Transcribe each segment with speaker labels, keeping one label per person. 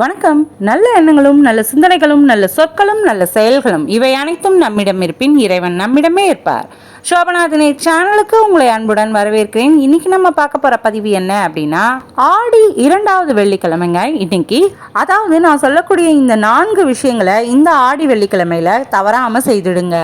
Speaker 1: வணக்கம். நல்ல எண்ணங்களும் நல்ல சிந்தனைகளும் நல்ல சொற்களும் நல்ல செயல்களும் இவை அனைத்தும் நம்மிடம் இருப்பின் இறைவன் நம்மிடமே இருப்பார். சோபநாதனை சேனலுக்கு உங்களை அன்புடன் வரவேற்கிறேன். இன்னைக்கு நம்ம பார்க்க போற பதிவு என்ன அப்படின்னா ஆடி இரண்டாவது வெள்ளிக்கிழமைங்க இன்னைக்கு. அதாவது நான் சொல்லக்கூடிய இந்த நான்கு விஷயங்களை இந்த ஆடி வெள்ளிக்கிழமையில தவறாம செய்திடுங்க.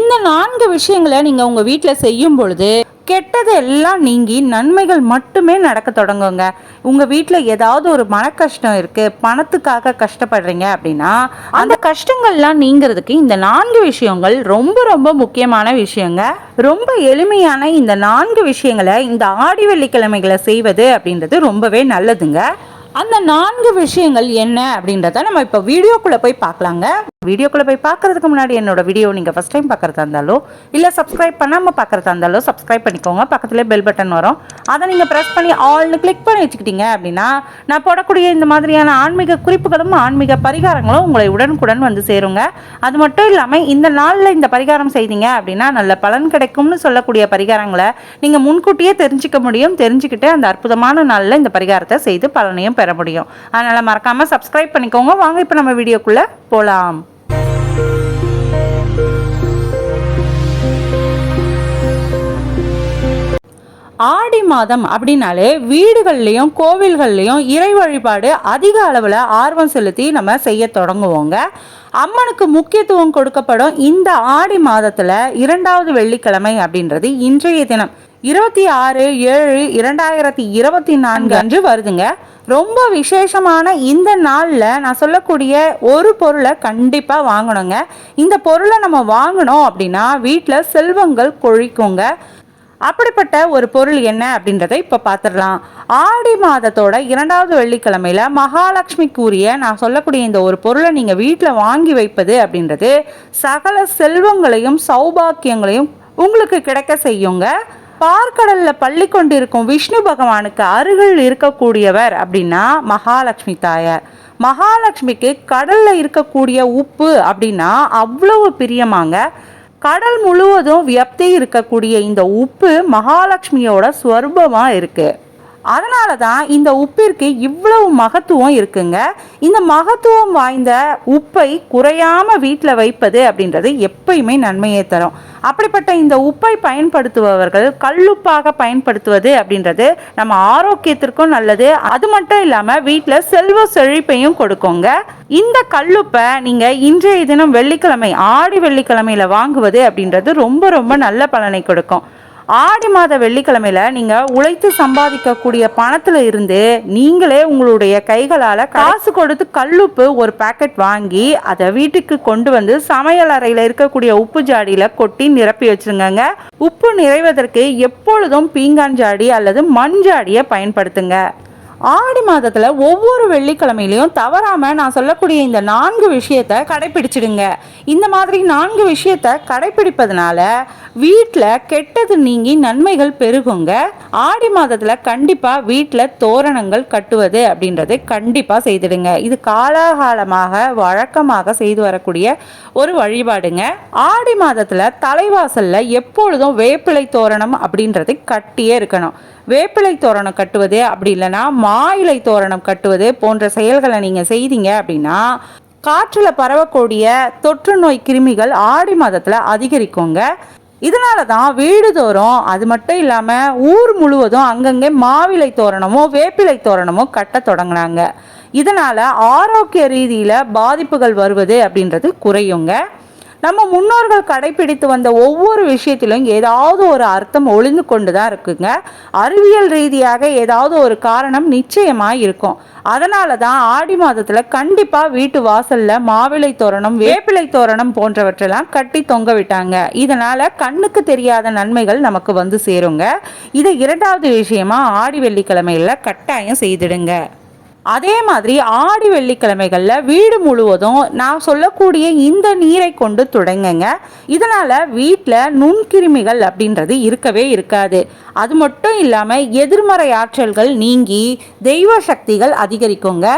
Speaker 1: இந்த நான்கு விஷயங்களை நீங்க உங்க வீட்டில் செய்யும் பொழுது கெட்டது எல்லாம் நீங்கி நன்மைகள் மட்டுமே நடக்க தொடங்குங்க. உங்கள் வீட்டில் ஏதாவது ஒரு மன கஷ்டம் பணத்துக்காக கஷ்டப்படுறீங்க அப்படின்னா அந்த கஷ்டங்கள்லாம் நீங்கிறதுக்கு இந்த நான்கு விஷயங்கள் ரொம்ப ரொம்ப முக்கியமான விஷயங்க. ரொம்ப எளிமையான இந்த நான்கு விஷயங்களை இந்த ஆடி வெள்ளிக்கிழமைகளை செய்வது அப்படின்றது ரொம்பவே நல்லதுங்க. அந்த நான்கு விஷயங்கள் என்ன அப்படின்றத நம்ம இப்போ வீடியோக்குள்ளே போய் பார்க்கலாங்க. வீடியோக்குள்ளே போய் பார்க்கறதுக்கு முன்னாடி என்னோட வீடியோ நீங்கள் ஃபஸ்ட் டைம் பார்க்குறதா இருந்தாலோ இல்லை சப்ஸ்கிரைப் பண்ணாமல் பார்க்குறதா இருந்தாலோ சப்ஸ்கிரைப் பண்ணிக்கோங்க. பக்கத்துலேயே பெல் பட்டன் வரும். அதை நீங்கள் ப்ரெஸ் பண்ணி ஆல்னு கிளிக் பண்ணி வச்சுக்கிட்டீங்க அப்படின்னா நான் போடக்கூடிய இந்த மாதிரியான ஆன்மீக குறிப்புகளும் ஆன்மீக பரிகாரங்களும் உங்களை உடனுக்குடன் வந்து சேருங்க. அது மட்டும் இல்லாமல் இந்த நாளில் இந்த பரிகாரம் செய்தீங்க அப்படின்னா நல்ல பலன் கிடைக்கும்னு சொல்லக்கூடிய பரிகாரங்களை நீங்கள் முன்கூட்டியே தெரிஞ்சுக்க முடியும். தெரிஞ்சுக்கிட்டு அந்த அற்புதமான நாளில் இந்த பரிகாரத்தை செய்து பலனையும் பெற முடியும். அதனால் மறக்காமல் சப்ஸ்கிரைப் பண்ணிக்கோங்க. வாங்க இப்போ நம்ம வீடியோக்குள்ளே போகலாம் ஆடி மாதம் அப்படின்னாலே வீடுகள்லேயும் கோவில்கள்லேயும் இறை வழிபாடு அதிக அளவில் ஆர்வம் செலுத்தி நம்ம செய்ய தொடங்குவோங்க. அம்மனுக்கு முக்கியத்துவம் கொடுக்கப்படும் இந்த ஆடி மாதத்தில் இரண்டாவது வெள்ளிக்கிழமை அப்படின்றது இன்றைய தினம். இருபத்தி ஆறு ஏழு இரண்டாயிரத்தி இருபத்தி நான்கு அன்று வருதுங்க. ரொம்ப விசேஷமான இந்த நாளில் நான் சொல்லக்கூடிய ஒரு பொருளை கண்டிப்பாக வாங்கணுங்க. இந்த பொருளை நம்ம வாங்கினோம் அப்படின்னா வீட்டில் செல்வங்கள் கொழிக்குங்க. அப்படிப்பட்ட ஒரு பொருள் என்ன அப்படின்றத இப்போ பார்த்துடலாம் ஆடி மாதத்தோட இரண்டாவது வெள்ளிக்கிழமையில் மகாலட்சுமி கூறிய நான் சொல்லக்கூடிய இந்த ஒரு பொருளை நீங்கள் வீட்டில் வாங்கி வைப்பது அப்படின்றது சகல செல்வங்களையும் சௌபாக்கியங்களையும் உங்களுக்கு கிடைக்க செய்யுங்க. பார்க்கடலில் பள்ளி கொண்டிருக்கும் விஷ்ணு பகவானுக்கு அருகில் இருக்கக்கூடியவர் அப்படின்னா மகாலட்சுமி தாயார். மகாலட்சுமிக்கு கடலில் இருக்கக்கூடிய உப்பு அப்படின்னா அவ்வளவு பிரியமாங்க. கடல் முழுவதும் வியப்தி இருக்கக்கூடிய இந்த உப்பு மகாலட்சுமியோட ஸ்வரூபமாக இருக்குது அதனால தான் இந்த உப்பிற்கு இவ்வளவு மகத்துவம் இருக்குங்க. இந்த மகத்துவம் வாய்ந்த உப்பை குறையாம வீட்டில் வைப்பது அப்படின்றது எப்பயுமே நன்மையை தரும். அப்படிப்பட்ட இந்த உப்பை பயன்படுத்துபவர்கள் கல்லுப்பாக பயன்படுத்துவது அப்படின்றது நம்ம ஆரோக்கியத்திற்கும் நல்லது. அது மட்டும் இல்லாமல் வீட்டில் செல்வ செழிப்பையும் கொடுக்குங்க. இந்த கல்லுப்பை நீங்கள் இன்றைய தினம் வெள்ளிக்கிழமை ஆடி வெள்ளிக்கிழமையில் வாங்குவது அப்படின்றது ரொம்ப ரொம்ப நல்ல பலனை கொடுக்கும். ஆடி மாத வெள்ளிக்கிழமையில நீங்க உழைத்து சம்பாதிக்கக்கூடிய பணத்துல இருந்து நீங்களே உங்களுடைய கைகளால காசு கொடுத்து கல்லுப்பு ஒரு பாக்கெட் வாங்கி அதை வீட்டுக்கு கொண்டு வந்து சமையல் அறையில இருக்கக்கூடிய உப்பு ஜாடியில கொட்டி நிரப்பி வச்சிருங்க உப்பு நிறைவதற்கு எப்பொழுதும் பீங்கான் ஜாடி அல்லது மண் ஜாடியை பயன்படுத்துங்க. ஆடி மாதத்தில் ஒவ்வொரு வெள்ளிக்கிழமையிலையும் தவறாமல் நான் சொல்லக்கூடிய இந்த நான்கு விஷயத்தை கடைப்பிடிச்சிடுங்க. இந்த மாதிரி நான்கு விஷயத்தை கடைபிடிப்பதனால வீட்டில் கெட்டது நீங்கி நன்மைகள் பெருகுங்க. ஆடி மாதத்தில் கண்டிப்பாக வீட்டில் தோரணங்கள் கட்டுவது அப்படின்றதை கண்டிப்பாக செய்திடுங்க. இது காலாகாலமாக வழக்கமாக செய்து வரக்கூடிய ஒரு வழிபாடுங்க. ஆடி மாதத்தில் தலைவாசலில் எப்பொழுதும் வேப்பிலை தோரணம் அப்படின்றது கட்டியே இருக்கணும். வேப்பிலை தோரணம் கட்டுவது அப்படி இல்லைன்னா மாயிலை தோரணம் கட்டுவது போன்ற செயல்களை நீங்கள் செய்தீங்க அப்படின்னா காற்றில் பரவக்கூடிய தொற்று நோய் கிருமிகள் ஆடி மாதத்தில் அதிகரிக்குங்க. இதனால தான் வீடுதோறும் அது மட்டும் இல்லாமல் ஊர் முழுவதும் அங்கங்கே மாவிலை தோரணமோ வேப்பிலை தோரணமோ கட்ட தொடங்கினாங்க. இதனால் ஆரோக்கிய ரீதியில் பாதிப்புகள் வருவது அப்படின்றது குறையுங்க. நம்ம முன்னோர்கள் கடைபிடித்து வந்த ஒவ்வொரு விஷயத்திலும் ஏதாவது ஒரு அர்த்தம் ஒளிந்து கொண்டு தான் இருக்குங்க. அறிவியல் ரீதியாக ஏதாவது ஒரு காரணம் நிச்சயமாக இருக்கும். அதனால தான் ஆடி மாதத்தில் கண்டிப்பாக வீட்டு வாசலில் மாவிளை தோரணம் வேப்பிலை தோரணம் போன்றவற்றெல்லாம் கட்டி தொங்க விட்டாங்க. இதனால் கண்ணுக்கு தெரியாத நன்மைகள் நமக்கு வந்து சேருங்க. இதை இரண்டாவது விஷயமா ஆடி வெள்ளிக்கிழமையில் கட்டாயம் செய்திடுங்க. அதே மாதிரி ஆடி வெள்ளிக்கிழமைகளில் வீடு முழுவதும் நான் சொல்லக்கூடிய இந்த நீரை கொண்டு தொடங்குங்க. இதனால் வீட்டில் நுண்கிருமிகள் அப்படின்றது இருக்கவே இருக்காது. அது மட்டும் இல்லாமல் எதிர்மறை ஆற்றல்கள் நீங்கி தெய்வ சக்திகள் அதிகரிக்குங்க.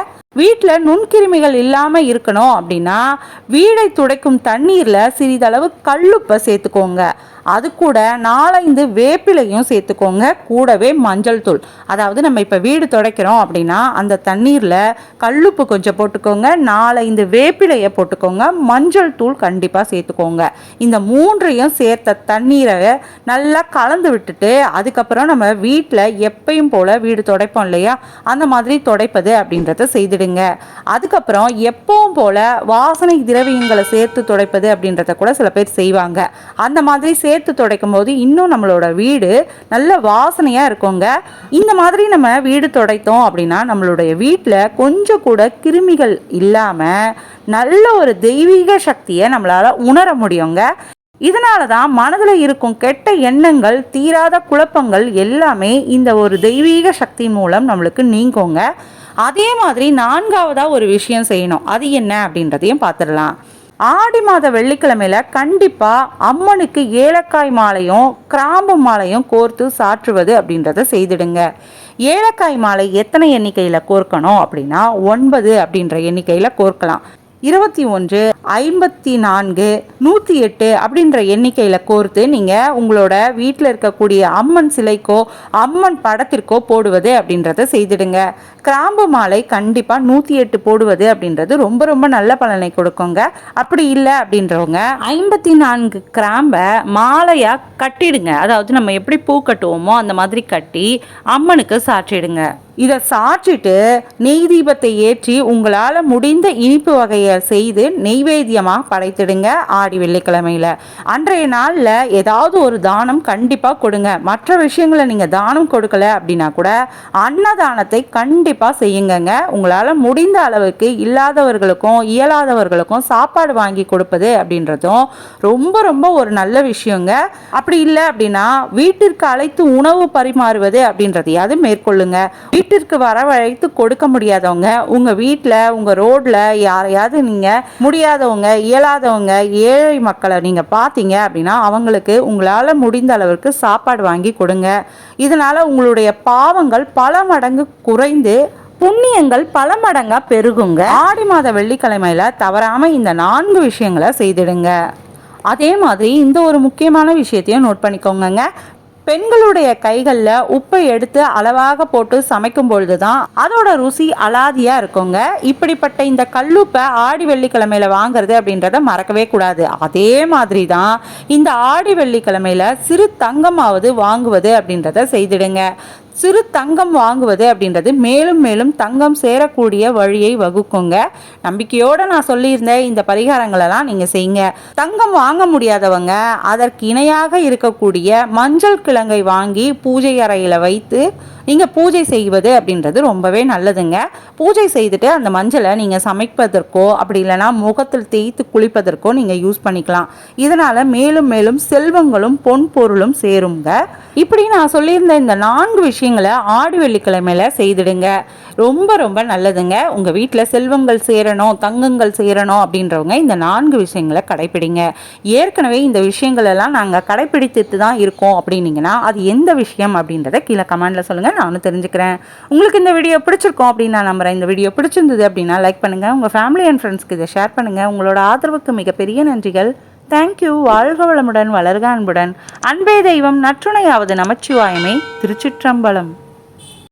Speaker 1: வீட்டில் நுண்கிருமிகள் இல்லாமல் இருக்கணும் அப்படின்னா வீடை துடைக்கும் தண்ணீரில் சிறிதளவு கல்லுப்பை சேர்த்துக்கோங்க. அது கூட நாலஞ்சு வேப்பிலையும் சேர்த்துக்கோங்க. கூடவே மஞ்சள் தூள். அதாவது நம்ம இப்போ வீடு துடைக்கிறோம் அப்படின்னா அந்த தண்ணீரில் கல்லுப்பு கொஞ்சம் போட்டுக்கோங்க. நாலஞ்சு வேப்பிலையை போட்டுக்கோங்க. மஞ்சள் தூள் கண்டிப்பாக சேர்த்துக்கோங்க. இந்த மூன்றையும் சேர்த்த தண்ணீரை நல்லா கலந்து விட்டுட்டு அதுக்கப்புறம் நம்ம வீட்டில் எப்பயும் போல் வீடு துடைப்போம் இல்லையா? அந்த மாதிரி துடைப்பது அப்படின்றத செய்துடுங்க. அதுக்கப்புறம் எப்பவும் போல் வாசனை திரவியங்களை சேர்த்து துடைப்பது அப்படின்றத கூட சில பேர் செய்வாங்க. அந்த மாதிரி சேர்த்து துடைக்கும் போது இன்னும் நம்மளோட வீடு நல்ல வாசனையாக இருக்குங்க. இந்த மாதிரி நம்ம வீடு துடைத்தோம் அப்படின்னா நம்மளுடைய வீட்டில் கொஞ்சம் கூட கிருமிகள் இல்லாமல் நல்ல ஒரு தெய்வீக சக்தியை நம்மளால் உணர முடியுங்க. இதனால தான் மனதில் இருக்கும் கெட்ட எண்ணங்கள் தீராத குழப்பங்கள் எல்லாமே இந்த ஒரு தெய்வீக சக்தி மூலம் நம்மளுக்கு நீங்குங்க. அதே மாதிரி நான்காவதாக ஒரு விஷயம் செய்யணும். அது என்ன அப்படின்றதையும் பார்த்துடலாம். ஆடி மாத வெள்ளிக்கிழமையில கண்டிப்பாக அம்மனுக்கு ஏலக்காய் மாலையும் கிராம்பு மாலையும் கோர்த்து சாற்றுவது அப்படின்றத செய்திடுங்க. ஏலக்காய் மாலை எத்தனை எண்ணிக்கையில் கோர்க்கணும் அப்படின்னா ஒன்பது அப்படின்ற எண்ணிக்கையில் கோர்க்கலாம். இருபத்தி ஒன்று ஐம்பத்தி நான்கு நூற்றி எட்டு அப்படின்ற எண்ணிக்கையில் கோர்த்து நீங்கள் உங்களோட வீட்டில் இருக்கக்கூடிய அம்மன் சிலைக்கோ அம்மன் படத்திற்கோ போடுவது அப்படின்றத செய்திடுங்க. கிராம்பு மாலை கண்டிப்பாக நூற்றி எட்டு போடுவது அப்படின்றது ரொம்ப ரொம்ப நல்ல பலனை கொடுக்குங்க. அப்படி இல்லை அப்படின்றவங்க ஐம்பத்தி நான்கு கிராம்பை மாலையாக கட்டிடுங்க. அதாவது நம்ம எப்படி பூ கட்டுவோமோ அந்த மாதிரி கட்டி அம்மனுக்கு சாற்றிடுங்க. இதை சாற்றிட்டு நெய் தீபத்தை ஏற்றி உங்களால் முடிந்த இனிப்பு வகையை செய்து நெய்வேத்தியமாக படைத்திடுங்க ஆடி வெள்ளிக்கிழமையில். அன்றைய நாளில் ஏதாவது ஒரு தானம் கண்டிப்பாக கொடுங்க. மற்ற விஷயங்களை நீங்கள் தானம் கொடுக்கல அப்படின்னா கூட அன்னதானத்தை கண்டிப்பாக செய்யுங்கங்க. உங்களால் முடிந்த அளவுக்கு இல்லாதவர்களுக்கும் இயலாதவர்களுக்கும் சாப்பாடு வாங்கி கொடுப்பது அப்படின்றதும் ரொம்ப ரொம்ப ஒரு நல்ல விஷயங்க. அப்படி இல்லை அப்படின்னா வீட்டிற்கு அழைத்து உணவு பரிமாறுவது அப்படின்றதையாவது மேற்கொள்ளுங்க. வீட்டிற்கு வரவழைத்து கொடுக்க முடியாதவங்க உங்கள் வீட்டில் உங்கள் ரோட்டில் யாரையாவது நீங்கள் முடியாத முடியாதவங்க இயலாதவங்க ஏழை மக்களை நீங்கள் பார்த்தீங்க அப்படின்னா அவங்களுக்கு உங்களால் முடிந்த அளவிற்கு சாப்பாடு வாங்கி கொடுங்க. இதனால் உங்களுடைய பாவங்கள் பல மடங்கு குறைந்து புண்ணியங்கள் பல மடங்காக பெருகுங்க. ஆடி மாத வெள்ளிக்கிழமையில் தவறாமல் இந்த நான்கு விஷயங்களை செய்திடுங்க. அதே மாதிரி இந்த ஒரு முக்கியமான விஷயத்தையும் நோட் பண்ணிக்கோங்கங்க. பெண்களுடைய கைகளில் உப்பை எடுத்து அளவாக போட்டு சமைக்கும் பொழுது தான் அதோட ருசி அலாதியாக இருக்குங்க. இப்படிப்பட்ட இந்த கல்லுப்பை ஆடி வெள்ளிக்கிழமையில் வாங்குறது அப்படின்றத மறக்கவே கூடாது. அதே மாதிரி தான் இந்த ஆடி வெள்ளிக்கிழமையில் சிறு தங்கமாவது வாங்குவது அப்படின்றத செய்திடுங்க. சிறு தங்கம் வாங்குவது அப்படின்றது மேலும் மேலும் தங்கம் சேரக்கூடிய வழியை வகுக்குங்க. நம்பிக்கையோடு நான் சொல்லியிருந்தேன் இந்த பரிகாரங்களெல்லாம் நீங்கள் செய்யுங்க. தங்கம் வாங்க முடியாதவங்க அதற்கு இணையாக இருக்கக்கூடிய மஞ்சள் கிழங்கை வாங்கி பூஜை அறையில் வைத்து நீங்கள் பூஜை செய்வது அப்படின்றது ரொம்பவே நல்லதுங்க. பூஜை செய்துட்டு அந்த மஞ்சளை நீங்கள் சமைப்பதற்கோ அப்படி இல்லைனா முகத்தில் தேய்த்து குளிப்பதற்கோ நீங்கள் யூஸ் பண்ணிக்கலாம். இதனால் மேலும் மேலும் செல்வங்களும் பொன் பொருளும் சேருங்க. இப்படி நான் சொல்லியிருந்த இந்த நான்கு விஷயங்களை ஆடி வெள்ளிக்கிழமையில செய்திடுங்க. ரொம்ப ரொம்ப நல்லதுங்க. உங்கள் வீட்டில் செல்வங்கள் சேரணும் தங்கங்கள் சேரணும் அப்படின்றவங்க இந்த நான்கு விஷயங்களை கடைப்பிடிங்க. ஏற்கனவே இந்த விஷயங்கள் எல்லாம் நாங்கள் கடைப்பிடித்துட்டு தான் இருக்கோம் அப்படின்னீங்கன்னா அது எந்த விஷயம் அப்படின்றத கீழே கமெண்ட்டில் சொல்லுங்கள் நானும் தெரிஞ்சுக்கிறேன். உங்களுக்கு இந்த வீடியோ பிடிச்சிருக்கோம் அப்படின்னு நான் நம்புகிறேன் இந்த வீடியோ பிடிச்சிருந்தது அப்படின்னா லைக் பண்ணுங்கள் உங்கள் ஃபேமிலி அண்ட் ஃப்ரெண்ட்ஸ்க்கு இதை ஷேர் பண்ணுங்கள் உங்களோட ஆதரவுக்கு மிகப்பெரிய நன்றிகள். தேங்க்யூ வாழ்க வளமுடன் வளர்க அன்புடன். அன்பே தெய்வம் நற்றுணையாவது நமச்சிவாயமே. திருச்சிற்றம்பலம்.